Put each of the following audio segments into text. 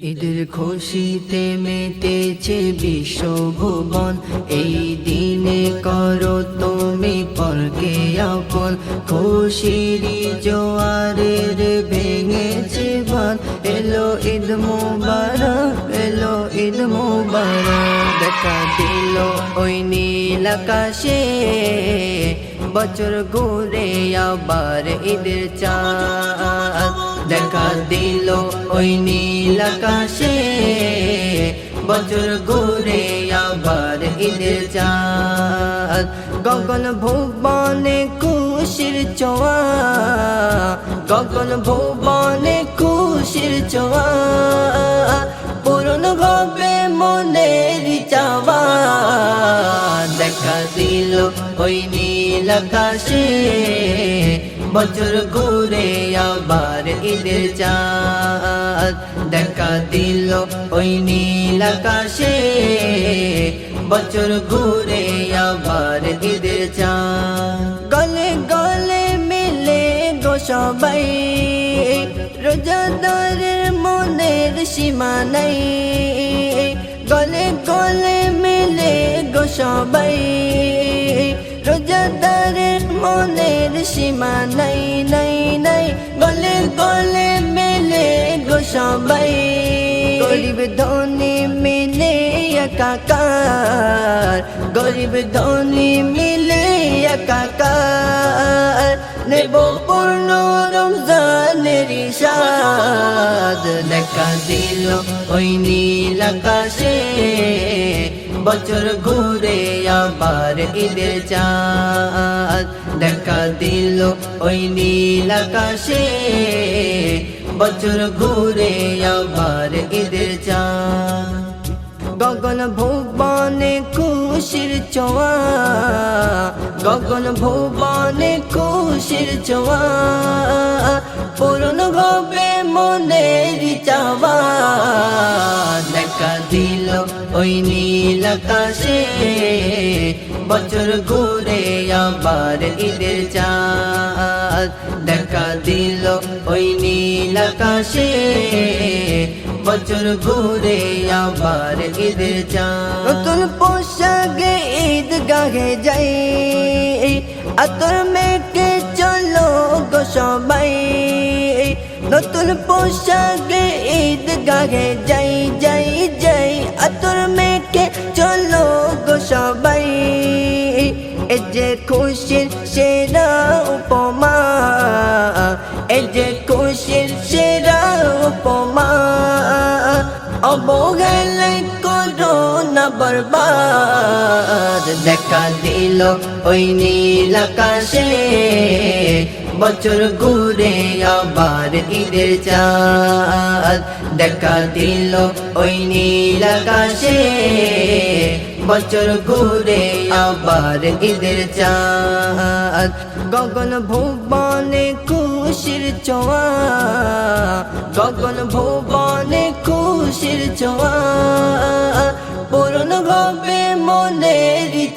ঈদের খুশিতে মেতেছে বিশ্বভুবন। এই দিনে করো তুমি পরকে আপন। খুশিরি জোয়ারের ভেঙেছে বান। এলো ঈদ মুবারক, এলো ঈদ মুবারক। দেখা দিল ওই নীল আকাশে। বছর ঘুরে আবার ঈদের চাঁদ। দেখা দিল ওই নীল আকাশে। বছর ঘুরে আবার ঈদের চাঁদ। গগন ভুবনে খুশির চোয়া গগন ভুবনে খুশির চোয়া পূরণ হবে মনের চাওয়া। দেখা দিল ওই নীল আকাশে। বছর ঘুরে আবার ঈদের চাঁদ দেখা দিল ওই নীল আকাশে। বছর ঘুরে আবার ঈদের চাঁদ। গলে গলে মিলে গো সবাই। রোজাদারের মনের সীমা নাই। গলে গলে মিলে গো সবাই। সীমা নাই নাই নাই গলে গলে মিলে গো সবাই গরিব ধনী মিলে একাকার গরিব ধনী মিলে একাকার নেব পূর্ণ রমজানের সাদ দেখা দিল ওই নীল আকাশে বছর ঘুরে আবার ঈদের চাঁদ দেখা দিল ওই নীল আকাশে। বছর ঘুরে আবার ঈদের চাঁদ। গগন ভুবনে খুশির চোয়া গগন ভুবনে খুশির চোয়া পূরণ হবে মনের চাওয়া। ওই নীল আকাশে বছর ঘুরে আবার ঈদের চাঁদ দেখা দিল। ওই নীল আকাশে বছর ঘুরে আবার ঈদের চাঁদ। নতুন পোশাকে ঈদ গাহে যাই, আতর মেকে চলো গো সবাই। নতুন পোশাকে ঈদ গাহে যাই যাই যাই আতর মেকে চলো গো সবাই এ যে খুশির সেরা উপমা এ যে খুশির সেরা উপমা না বরবাদ। দেখা দিল ওই নীল আকাশে, বছর ঘুরে আবার ঈদের চাঁদ। দেখা দিল ওই নীল আকাশে, বছর ঘুরে আবার ঈদের চাঁদ। গগন ভুবনে খুশির চোয়া গগন ভুবনে খুশির চোয়া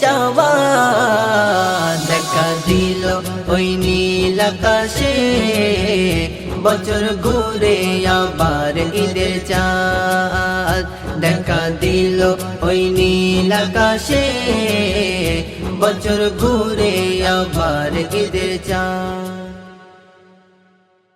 চাওয়া দেখা দিল ওই নীল আকাশে, বছর ঘুরে আবার ঈদের চাঁদ। দেখা দিল ওই নীল আকাশে, বছর ঘুরে আবার ঈদের চাঁদ।